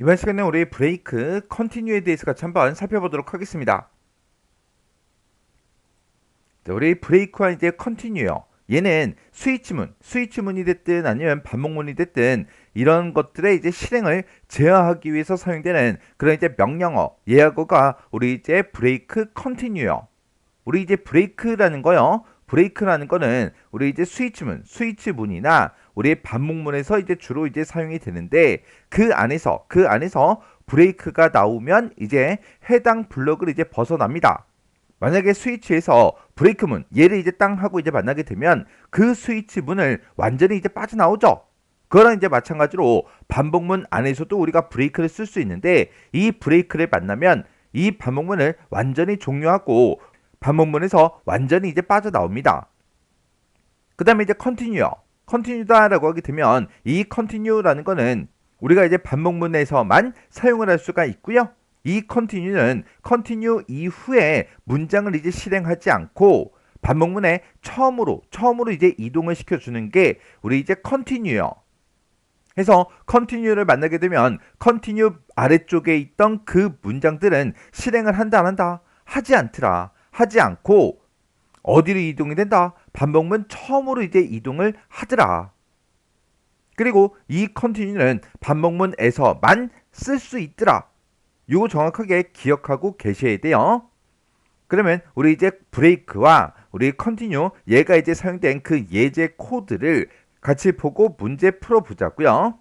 이번 시간에 우리 브레이크, 컨티뉴에 대해서 같이 한번 살펴보도록 하겠습니다. 자, 우리 브레이크와 이제 컨티뉴요. 얘는 스위치문, 스위치문이 됐든 아니면 반복문이 됐든 이런 것들의 이제 실행을 제어하기 위해서 사용되는 그런 이제 명령어, 예약어가 우리 이제 브레이크 컨티뉴요. 우리 이제 브레이크라는 거요. 브레이크라는 거는 우리 이제 스위치문, 스위치문이나 우리 반복문에서 이제 주로 이제 사용이 되는데 그 안에서 그 안에서 브레이크가 나오면 이제 해당 블럭을 이제 벗어납니다. 만약에 스위치에서 브레이크 문 얘를 이제 땅 하고 이제 만나게 되면 그 스위치 문을 완전히 이제 빠져나오죠. 그거랑 이제 마찬가지로 반복문 안에서도 우리가 브레이크를 쓸 수 있는데 이 브레이크를 만나면 이 반복문을 완전히 종료하고 반복문에서 완전히 이제 빠져나옵니다. 그 다음에 이제 컨티뉴어. 컨티뉴다라고 하게 되면 이 컨티뉴라는 거는 우리가 이제 반복문에서만 사용을 할 수가 있고요. 이 컨티뉴는 컨티뉴 이후에 문장을 이제 실행하지 않고 반복문에 처음으로 처음으로 이제 이동을 시켜 주는 게 우리 이제 컨티뉴요. 해서 컨티뉴를 만나게 되면 컨티뉴 아래쪽에 있던 그 문장들은 실행을 한다 안 한다 하지 않더라 하지 않고 어디로 이동이 된다 반복문 처음으로 이제 이동을 하더라. 그리고 이 컨티뉴는 반복문에서만 쓸 수 있더라. 요거 정확하게 기억하고 계셔야 돼요. 그러면 우리 이제 브레이크와 우리 컨티뉴 얘가 이제 사용된 그 예제 코드를 같이 보고 문제 풀어 보자고요.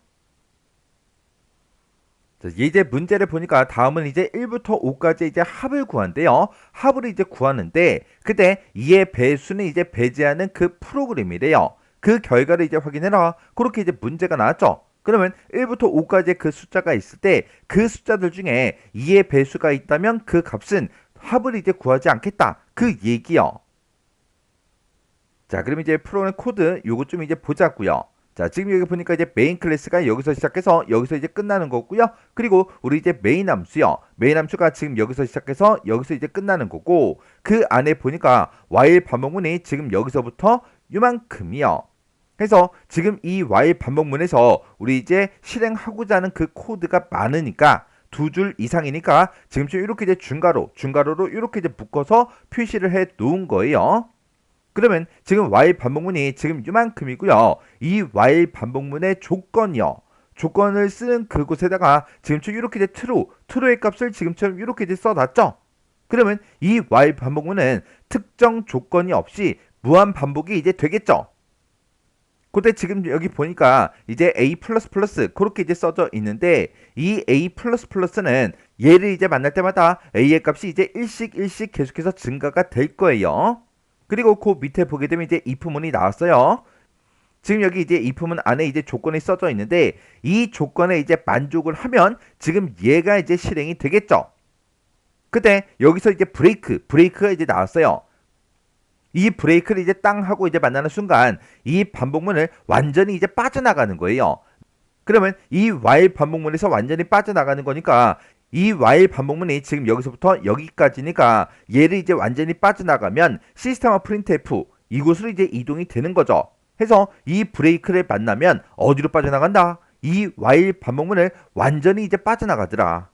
자, 예제 문제를 보니까 다음은 이제 1부터 5까지 이제 합을 구한대요. 합을 이제 구하는데 그때 이의 배수는 이제 배제하는 그 프로그램이래요. 그 결과를 이제 확인해라. 그렇게 이제 문제가 나왔죠. 그러면 1부터 5까지 그 숫자가 있을 때 그 숫자들 중에 2의 배수가 있다면 그 값은 합을 이제 구하지 않겠다. 그 얘기요. 자, 그럼 이제 프로그램 코드 요거 좀 이제 보자고요. 자, 지금 여기 보니까 이제 메인 클래스가 여기서 시작해서 여기서 이제 끝나는 거고요. 그리고 우리 이제 메인 함수요. 메인 함수가 지금 여기서 시작해서 여기서 이제 끝나는 거고 그 안에 보니까 while 반복문이 지금 여기서부터 요만큼이요. 그래서 지금 이 while 반복문에서 우리 이제 실행하고자 하는 그 코드가 많으니까 두 줄 이상이니까 지금쯤 이렇게 이제 중괄호, 중괄호로 이렇게 이제 묶어서 표시를 해 놓은 거예요. 그러면 지금 while 반복문이 지금 이만큼이고요. 이 while 반복문의 조건이요. 조건을 쓰는 그곳에다가 지금처럼 이렇게 이제 true, true의 값을 지금처럼 이렇게 이제 써놨죠. 그러면 이 while 반복문은 특정 조건이 없이 무한 반복이 이제 되겠죠. 그때 지금 여기 보니까 이제 a 그렇게 이제 써져 있는데 이 a 플러스 플러스는 얘를 이제 만날 때마다 a의 값이 이제 일씩 일씩 계속해서 증가가 될 거예요. 그리고 그 밑에 보게 되면 이제 if문이 나왔어요. 지금 여기 이제 if문 안에 이제 조건이 써져 있는데 이 조건에 이제 만족을 하면 지금 얘가 이제 실행이 되겠죠. 그때 여기서 이제 브레이크, 브레이크가 이제 나왔어요. 이 브레이크를 이제 땅 하고 이제 만나는 순간 이 반복문을 완전히 이제 빠져나가는 거예요. 그러면 이 while 반복문에서 완전히 빠져나가는 거니까 이 while 반복문이 지금 여기서부터 여기까지니까 얘를 이제 완전히 빠져나가면 시스템화 프린트f 이곳으로 이제 이동이 되는 거죠. 해서 이 브레이크를 만나면 어디로 빠져나간다? 이 while 반복문을 완전히 이제 빠져나가더라.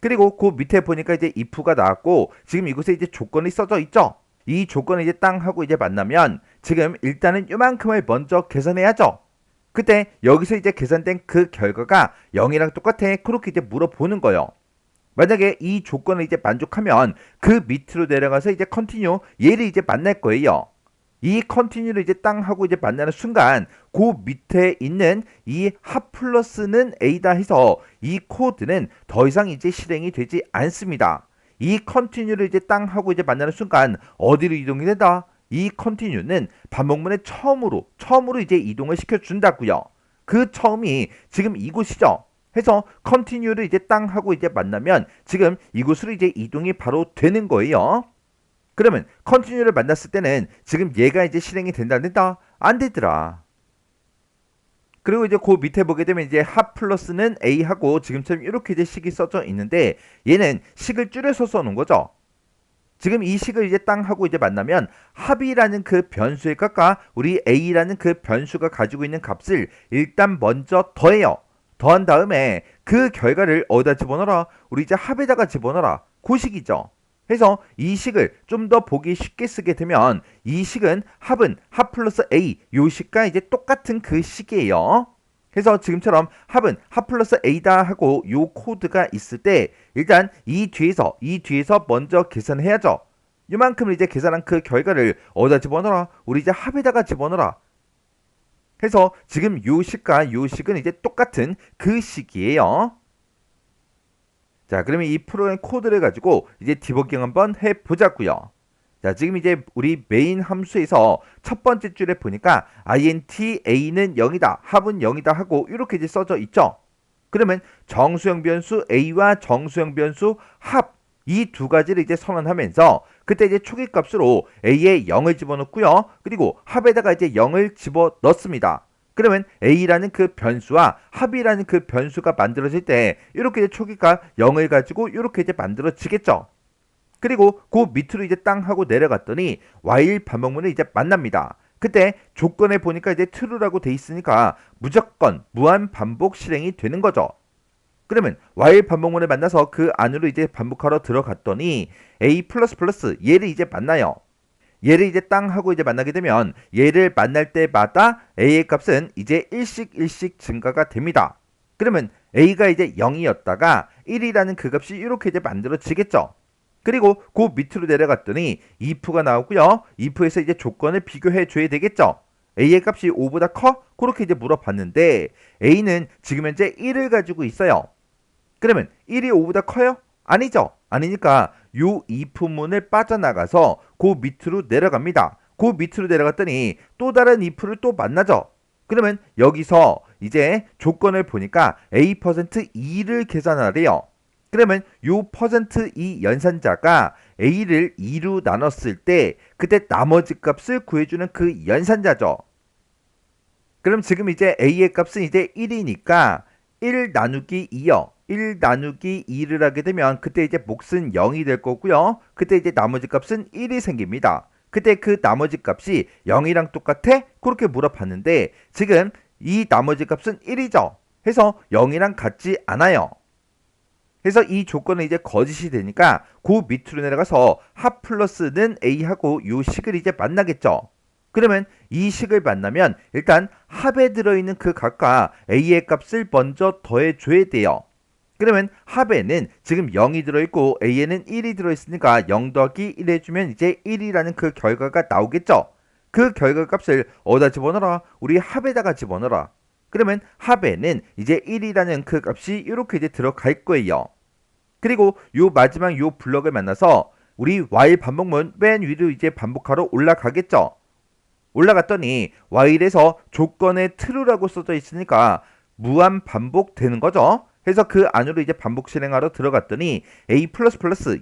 그리고 그 밑에 보니까 이제 if가 나왔고 지금 이곳에 이제 조건이 써져 있죠. 이 조건을 이제 땅 하고 이제 만나면 지금 일단은 이만큼을 먼저 계산해야죠. 그때 여기서 이제 계산된 그 결과가 0이랑 똑같아. 그렇게 이제 물어보는 거예요. 만약에 이 조건을 이제 만족하면 그 밑으로 내려가서 이제 컨티뉴 얘를 이제 만날 거예요. 이 컨티뉴를 이제 땅 하고 이제 만나는 순간 그 밑에 있는 이합 플러스는 A다 해서 이 코드는 더 이상 이제 실행이 되지 않습니다. 이 컨티뉴를 이제 땅 하고 이제 만나는 순간 어디로 이동이 된다? 이 컨티뉴는 반복문의 처음으로 처음으로 이제 이동을 시켜 준다고요. 그 처음이 지금 이곳이죠. 해서 컨티뉴를 이제 땅 하고 이제 만나면 지금 이곳으로 이제 이동이 바로 되는 거예요. 그러면 컨티뉴를 만났을 때는 지금 얘가 이제 실행이 된다 안 된다? 안 되더라. 그리고 이제 그 밑에 보게 되면 이제 합 플러스는 a 하고 지금처럼 이렇게 이제 식이 써져 있는데 얘는 식을 줄여서 써놓은 거죠. 지금 이 식을 이제 땅 하고 이제 만나면 합이라는 그 변수의 값과 우리 a라는 그 변수가 가지고 있는 값을 일단 먼저 더해요. 더한 다음에 그 결과를 어디다 집어넣어라? 우리 이제 합에다가 집어넣어라. 그 식이죠. 해서 이 식을 좀 더 보기 쉽게 쓰게 되면 이 식은 합은 합 플러스 A 요 식과 이제 똑같은 그 식이에요. 그래서 지금처럼 합은 합 플러스 A다 하고 요 코드가 있을 때 일단 이 뒤에서 이 뒤에서 먼저 계산해야죠. 이만큼을 이제 계산한 그 결과를 어디다 집어넣어라? 우리 이제 합에다가 집어넣어라. 해서 지금 요 식과 요 식은 이제 똑같은 그 식이에요. 자, 그러면 이 프로그램 코드를 가지고 이제 디버깅 한번 해보자고요. 자, 지금 이제 우리 메인 함수에서 첫 번째 줄에 보니까 int a는 0이다, 합은 0이다 하고 이렇게 이제 써져 있죠. 그러면 정수형 변수 a와 정수형 변수 합 이 두 가지를 이제 선언하면서 그때 이제 초기 값으로 a에 0을 집어넣고요. 그리고 합에다가 이제 0을 집어 넣습니다. 그러면 a라는 그 변수와 합이라는 그 변수가 만들어질 때 이렇게 초기값 0을 가지고 이렇게 이제 만들어지겠죠. 그리고 그 밑으로 이제 땅 하고 내려갔더니 while 반복문을 이제 만납니다. 그때 조건에 보니까 이제 true라고 돼 있으니까 무조건 무한 반복 실행이 되는 거죠. 그러면 while 반복문을 만나서 그 안으로 이제 반복하러 들어갔더니 a 얘를 이제 만나요. 얘를 이제 땅 하고 이제 만나게 되면 얘를 만날 때마다 a의 값은 이제 일씩 일씩 증가가 됩니다. 그러면 a가 이제 0이었다가 1이라는 그 값이 이렇게 이제 만들어지겠죠. 그리고 그 밑으로 내려갔더니 if가 나오고요. if에서 이제 조건을 비교해 줘야 되겠죠. a의 값이 5보다 커? 그렇게 이제 물어봤는데 a는 지금 현재 1을 가지고 있어요. 그러면 1이 5보다 커요? 아니죠. 아니니까 요 if문을 빠져나가서 그 밑으로 내려갑니다. 그 밑으로 내려갔더니 또 다른 if를 또 만나죠. 그러면 여기서 이제 조건을 보니까 a%2를 계산하래요. 그러면 요 퍼센트 이 연산자가 a를 2로 나눴을 때 그때 나머지 값을 구해주는 그 연산자죠. 그럼 지금 이제 a의 값은 이제 1이니까 1 나누기 2요. 1 나누기 2를 하게 되면 그때 이제 몫은 0이 될 거고요. 그때 이제 나머지 값은 1이 생깁니다. 그때 그 나머지 값이 0이랑 똑같아? 그렇게 물어봤는데 지금 이 나머지 값은 1이죠. 해서 0이랑 같지 않아요. 그래서 이 조건은 이제 거짓이 되니까 그 밑으로 내려가서 합 플러스는 a하고 요 식을 이제 만나겠죠. 그러면 이 식을 만나면 일단 합에 들어있는 그 값과 a의 값을 먼저 더해줘야 돼요. 그러면 합에는 지금 0이 들어있고 a에는 1이 들어있으니까 0 더하기 1 해주면 이제 1이라는 그 결과가 나오겠죠. 그 결과 값을 어디다 집어넣어라? 우리 합에다가 집어넣어라. 그러면 합에는 이제 1이라는 그 값이 이렇게 이제 들어갈 거예요. 그리고 요 마지막 요 블럭을 만나서 우리 while 반복문 맨 위로 이제 반복하러 올라가겠죠. 올라갔더니 while에서 조건에 true라고 써져 있으니까 무한 반복되는 거죠. 그래서 그 안으로 이제 반복 실행하러 들어갔더니 a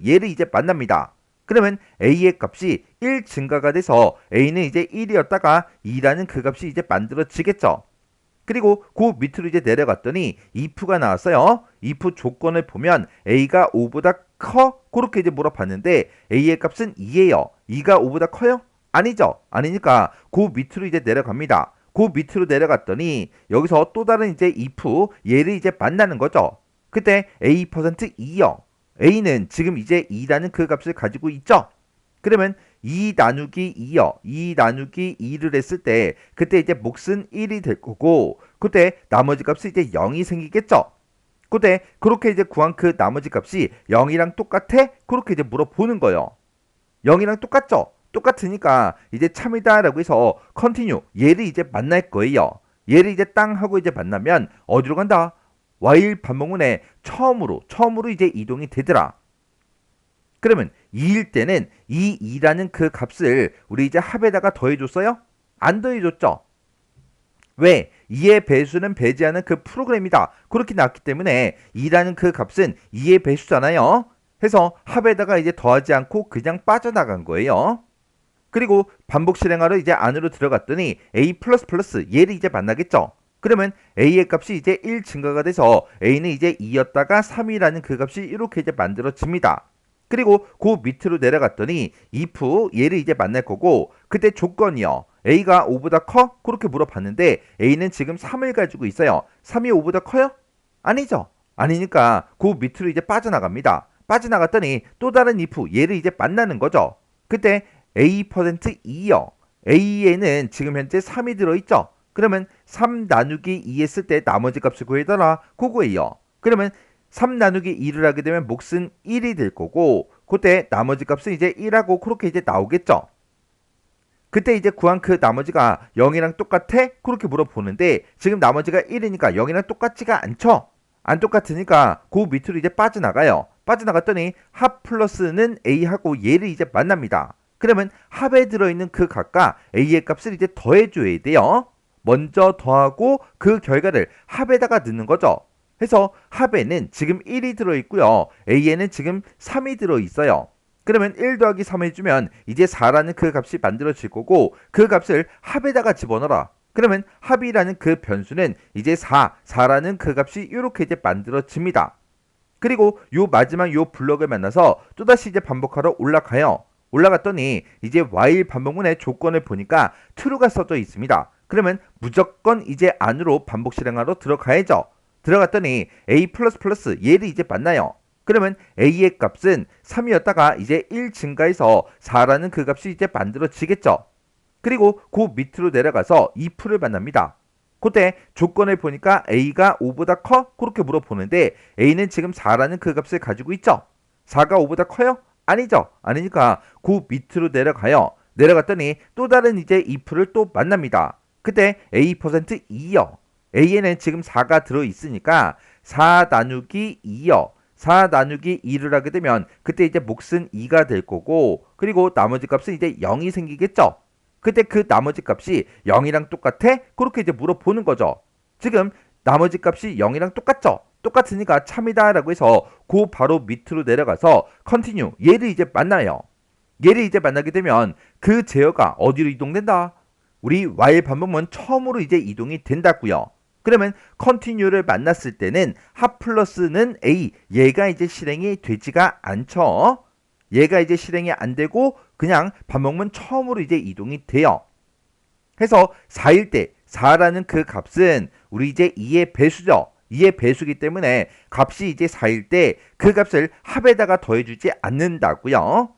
얘를 이제 만납니다. 그러면 a의 값이 1 증가가 돼서 a는 이제 1이었다가 2라는 그 값이 이제 만들어지겠죠. 그리고 그 밑으로 이제 내려갔더니 if가 나왔어요. if 조건을 보면 a가 5보다 커? 그렇게 이제 물어봤는데 a의 값은 2예요. 2가 5보다 커요? 아니죠. 아니니까 그 밑으로 이제 내려갑니다. 그 밑으로 내려갔더니 여기서 또 다른 이제 if 얘를 이제 만나는 거죠. 그때 a%2요. a는 지금 이제 2라는 그 값을 가지고 있죠. 그러면 2 나누기 2요. 2 나누기 2를 했을 때 그때 이제 몫은 1이 될 거고 그때 나머지 값이 이제 0이 생기겠죠. 그때 그렇게 이제 구한 그 나머지 값이 0이랑 똑같아? 그렇게 이제 물어보는 거예요. 0이랑 똑같죠? 똑같으니까 이제 참이다라고 해서 컨티뉴 얘를 이제 만날 거예요. 얘를 이제 땅 하고 이제 만나면 어디로 간다? while 반복문에 처음으로 처음으로 이제 이동이 되더라. 그러면 2일 때는 이 2라는 그 값을 우리 이제 합에다가 더해줬어요? 안 더해줬죠? 왜? 2의 배수는 배제하는 그 프로그램이다. 그렇게 나왔기 때문에 2라는 그 값은 2의 배수잖아요. 해서 합에다가 이제 더하지 않고 그냥 빠져나간 거예요. 그리고 반복 실행하러 이제 안으로 들어갔더니 a 얘를 이제 만나겠죠. 그러면 a의 값이 이제 1 증가가 돼서 a는 이제 2였다가 3이라는 그 값이 이렇게 이제 만들어집니다. 그리고 그 밑으로 내려갔더니 if 얘를 이제 만날 거고 그때 조건이요. a가 5보다 커? 그렇게 물어봤는데 a는 지금 3을 가지고 있어요. 3이 5보다 커요? 아니죠. 아니니까 그 밑으로 이제 빠져나갑니다. 빠져나갔더니 또 다른 if 얘를 이제 만나는 거죠. 그때 a%2요. a에는 지금 현재 3이 들어있죠. 그러면 3 나누기 2 했을 때 나머지 값을 구해달라 그거예요. 그러면 3 나누기 2를 하게 되면 몫은 1이 될 거고 그때 나머지 값은 이제 1하고 그렇게 이제 나오겠죠. 그때 이제 구한 그 나머지가 0이랑 똑같아? 그렇게 물어보는데 지금 나머지가 1이니까 0이랑 똑같지가 않죠? 안 똑같으니까 그 밑으로 이제 빠져나가요. 빠져나갔더니 합 플러스는 A하고 얘를 이제 만납니다. 그러면 합에 들어있는 그 값과 A의 값을 이제 더해줘야 돼요. 먼저 더하고 그 결과를 합에다가 넣는 거죠. 해서 합에는 지금 1이 들어있고요. A에는 지금 3이 들어있어요. 그러면 1 더하기 3 해주면 이제 4라는 그 값이 만들어질 거고 그 값을 합에다가 집어넣어라. 그러면 합이라는 그 변수는 이제 4, 4라는 그 값이 이렇게 이제 만들어집니다. 그리고 요 마지막 요 블럭을 만나서 또다시 이제 반복하러 올라가요. 올라갔더니 이제 while 반복문의 조건을 보니까 true가 써져 있습니다. 그러면 무조건 이제 안으로 반복 실행하러 들어가야죠. 들어갔더니 a 얘를 이제 만나요. 그러면 a의 값은 3이었다가 이제 1 증가해서 4라는 그 값이 이제 만들어지겠죠. 그리고 그 밑으로 내려가서 if를 만납니다. 그때 조건을 보니까 a가 5보다 커? 그렇게 물어보는데 a는 지금 4라는 그 값을 가지고 있죠. 4가 5보다 커요? 아니죠. 아니니까 그 밑으로 내려가요. 내려갔더니 또 다른 이제 if를 또 만납니다. 그때 a%2요. A에는 지금 4가 들어 있으니까 4 나누기 2요. 4 나누기 2를 하게 되면 그때 이제 몫은 2가 될 거고 그리고 나머지 값은 이제 0이 생기겠죠. 그때 그 나머지 값이 0이랑 똑같아? 그렇게 이제 물어보는 거죠. 지금 나머지 값이 0이랑 똑같죠? 똑같으니까 참이다라고 해서 그 바로 밑으로 내려가서 컨티뉴 얘를 이제 만나요. 얘를 이제 만나게 되면 그 제어가 어디로 이동된다? 우리 while 반복문 처음으로 이제 이동이 된다고요. 그러면 컨티뉴를 만났을 때는 합 플러스는 a 얘가 이제 실행이 되지가 않죠. 얘가 이제 실행이 안 되고 그냥 반복문 처음으로 이제 이동이 돼요. 해서 4일 때 4라는 그 값은 우리 이제 2의 배수죠. 2의 배수기 때문에 값이 이제 4일 때 그 값을 합에다가 더해주지 않는다고요.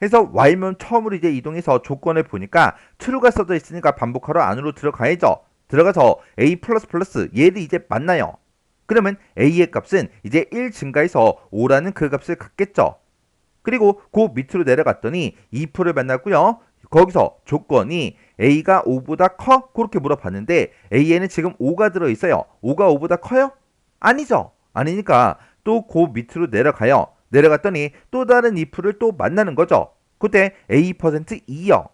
해서 while면 처음으로 이제 이동해서 조건을 보니까 true가 써져 있으니까 반복하러 안으로 들어가야죠. 들어가서 a 얘를 이제 만나요. 그러면 a의 값은 이제 1 증가해서 5라는 그 값을 갖겠죠. 그리고 그 밑으로 내려갔더니 if를 만났고요. 거기서 조건이 a가 5보다 커? 그렇게 물어봤는데 a에는 지금 5가 들어있어요. 5가 5보다 커요? 아니죠. 아니니까 또 그 밑으로 내려가요. 내려갔더니 또 다른 if를 또 만나는 거죠. 그때 a%2요.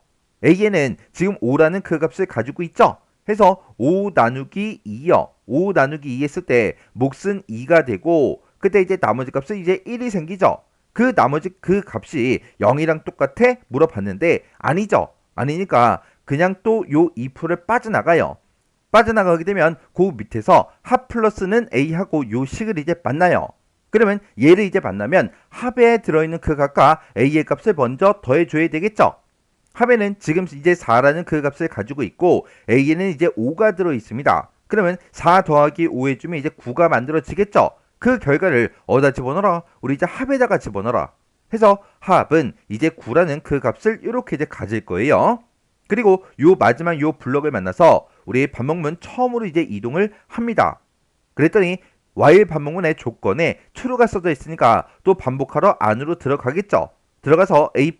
a에는 지금 5라는 그 값을 가지고 있죠. 해서 5 나누기 2요. 5 나누기 2 했을 때 몫은 2가 되고 그때 이제 나머지 값은 이제 1이 생기죠. 그 나머지 그 값이 0이랑 똑같아? 물어봤는데 아니죠. 아니니까 그냥 또 요 if를 빠져나가요. 빠져나가게 되면 그 밑에서 합 플러스는 a하고 요 식을 이제 만나요. 그러면 얘를 이제 만나면 합에 들어있는 그 값과 a의 값을 먼저 더해줘야 되겠죠. 합에는 지금 이제 4라는 그 값을 가지고 있고 a에는 이제 5가 들어 있습니다. 그러면 4 더하기 5 해주면 이제 9가 만들어지겠죠. 그 결과를 어디다 집어넣어라? 우리 이제 합에다가 집어넣어라. 해서 합은 이제 9라는 그 값을 이렇게 이제 가질 거예요. 그리고 요 마지막 요 블럭을 만나서 우리 반복문 처음으로 이제 이동을 합니다. 그랬더니 while 반복문의 조건에 true가 써져 있으니까 또 반복하러 안으로 들어가겠죠. 들어가서 a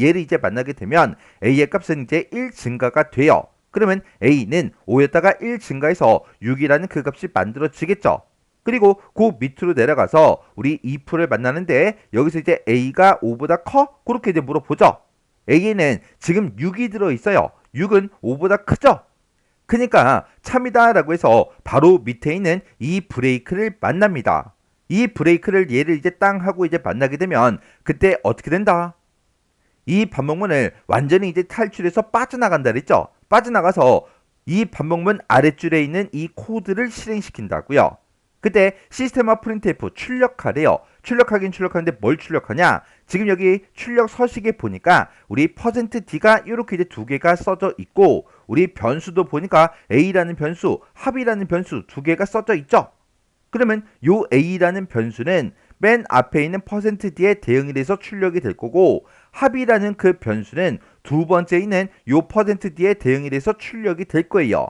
얘를 이제 만나게 되면 a의 값은 이제 1 증가가 돼요. 그러면 a는 5였다가 1 증가해서 6이라는 그 값이 만들어지겠죠. 그리고 그 밑으로 내려가서 우리 if를 만나는데 여기서 이제 a가 5보다 커? 그렇게 이제 물어보죠. a에는 지금 6이 들어 있어요. 6은 5보다 크죠? 그러니까 참이다 라고 해서 바로 밑에 있는 이 브레이크를 만납니다. 이 브레이크를 얘를 이제 땅 하고 이제 만나게 되면 그때 어떻게 된다? 이 반복문을 완전히 이제 탈출해서 빠져나간다 그랬죠? 빠져나가서 이 반복문 아랫줄에 있는 이 코드를 실행시킨다고요. 그때 시스템화 프린트F 출력하래요. 출력하긴 출력하는데 뭘 출력하냐? 지금 여기 출력 서식에 보니까 우리 %d가 이렇게 이제 두 개가 써져 있고 우리 변수도 보니까 a라는 변수, 합이라는 변수 두 개가 써져 있죠. 그러면 요 a라는 변수는 맨 앞에 있는 퍼센트 %d의 대응이 돼서 출력이 될 거고 합이라는 그 변수는 두 번째 있는 요 퍼센트 %d의 대응이 돼서 출력이 될 거예요.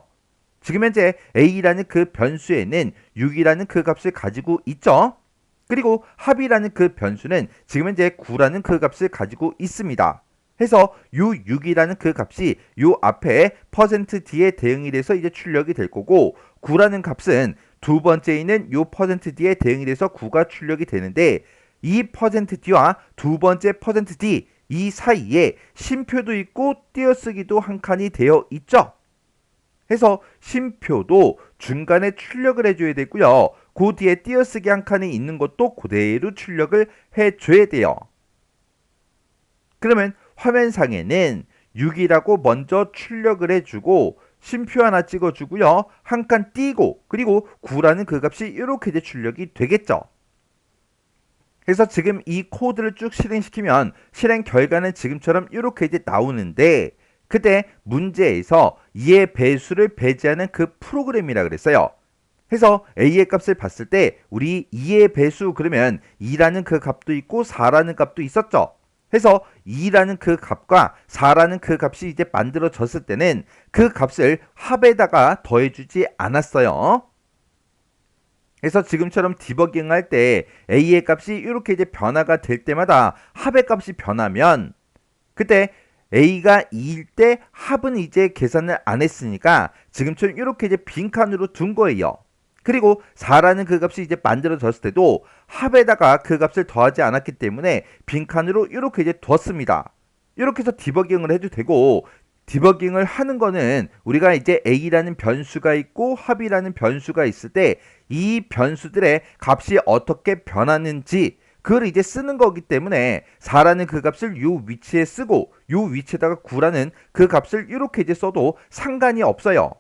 지금 현재 a라는 그 변수에는 6이라는 그 값을 가지고 있죠. 그리고 합이라는 그 변수는 지금 현재 9라는 그 값을 가지고 있습니다. 해서 요 6이라는 그 값이 요 앞에 퍼센트 %d의 대응이 돼서 이제 출력이 될 거고 9라는 값은 두 번째 있는 요 퍼센트 %d의 대응이 돼서 9가 출력이 되는데 이 퍼센트 %d와 두 번째 퍼센트 %d 이 사이에 쉼표도 있고 띄어쓰기도 한 칸이 되어 있죠. 해서 쉼표도 중간에 출력을 해줘야 되고요. 그 뒤에 띄어쓰기 한 칸이 있는 것도 그대로 출력을 해줘야 돼요. 그러면 화면상에는 6이라고 먼저 출력을 해주고 쉼표 하나 찍어주고요. 한 칸 띄고 그리고 9라는 그 값이 이렇게 이제 출력이 되겠죠. 그래서 지금 이 코드를 쭉 실행시키면 실행 결과는 지금처럼 이렇게 이제 나오는데 그때 문제에서 이의 배수를 배제하는 그 프로그램이라 그랬어요. 해서 a의 값을 봤을 때 우리 2의 배수 그러면 2라는 그 값도 있고 4라는 값도 있었죠. 해서 2라는 그 값과 4라는 그 값이 이제 만들어졌을 때는 그 값을 합에다가 더해주지 않았어요. 그래서 지금처럼 디버깅 할 때 a의 값이 이렇게 이제 변화가 될 때마다 합의 값이 변하면 그때 a가 2일 때 합은 이제 계산을 안 했으니까 지금처럼 이렇게 이제 빈칸으로 둔 거예요. 그리고 4라는 그 값이 이제 만들어졌을 때도 합에다가 그 값을 더하지 않았기 때문에 빈칸으로 이렇게 이제 뒀습니다. 이렇게 해서 디버깅을 해도 되고 디버깅을 하는 거는 우리가 이제 a라는 변수가 있고 합이라는 변수가 있을 때 이 변수들의 값이 어떻게 변하는지 그걸 이제 쓰는 거기 때문에 4라는 그 값을 요 위치에 쓰고 요 위치에다가 9라는 그 값을 이렇게 이제 써도 상관이 없어요.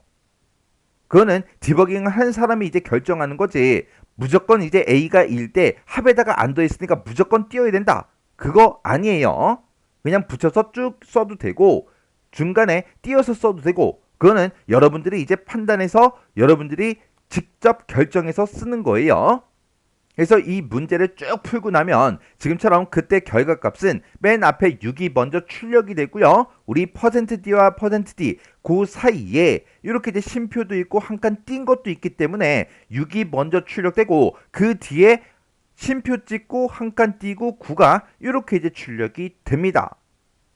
그거는 디버깅을 한 사람이 이제 결정하는 거지. 무조건 이제 A가 1때 합에다가 안 더했으니까 무조건 띄어야 된다. 그거 아니에요. 그냥 붙여서 쭉 써도 되고 중간에 띄어서 써도 되고 그거는 여러분들이 이제 판단해서 여러분들이 직접 결정해서 쓰는 거예요. 그래서 이 문제를 쭉 풀고 나면 지금처럼 그때 결과값은 맨 앞에 6이 먼저 출력이 되고요. 우리 퍼센트 %d와 퍼센트 %d 그 사이에 이렇게 이제 쉼표도 있고 한 칸 띈 것도 있기 때문에 6이 먼저 출력되고 그 뒤에 쉼표 찍고 한 칸 띄고 9가 이렇게 이제 출력이 됩니다.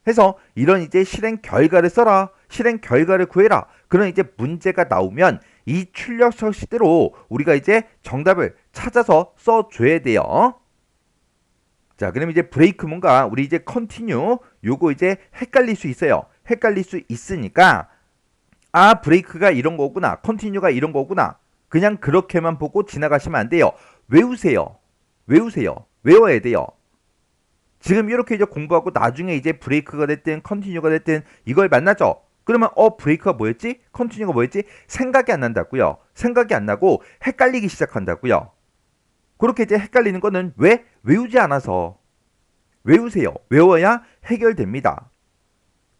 해서 이런 이제 실행 결과를 써라. 실행 결과를 구해라. 그런 이제 문제가 나오면 이 출력 서식대로 우리가 이제 정답을 찾아서 써줘야 돼요. 자, 그럼 이제 브레이크 뭔가 우리 이제 컨티뉴 요거 이제 헷갈릴 수 있어요. 헷갈릴 수 있으니까 아 브레이크가 이런 거구나, 컨티뉴가 이런 거구나. 그냥 그렇게만 보고 지나가시면 안 돼요. 외우세요. 외우세요. 외워야 돼요. 지금 이렇게 이제 공부하고 나중에 이제 브레이크가 됐든 컨티뉴가 됐든 이걸 만나죠. 그러면 어 브레이크가 뭐였지? 컨티뉴가 뭐였지? 생각이 안 난다고요. 생각이 안 나고 헷갈리기 시작한다고요. 그렇게 이제 헷갈리는 거는 왜 외우지 않아서 외우세요. 외워야 해결됩니다.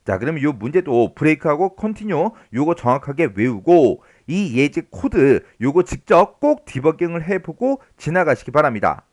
자, 그러면 이 문제도 브레이크하고 컨티뉴 요거 정확하게 외우고 이 예제 코드 요거 직접 꼭 디버깅을 해보고 지나가시기 바랍니다.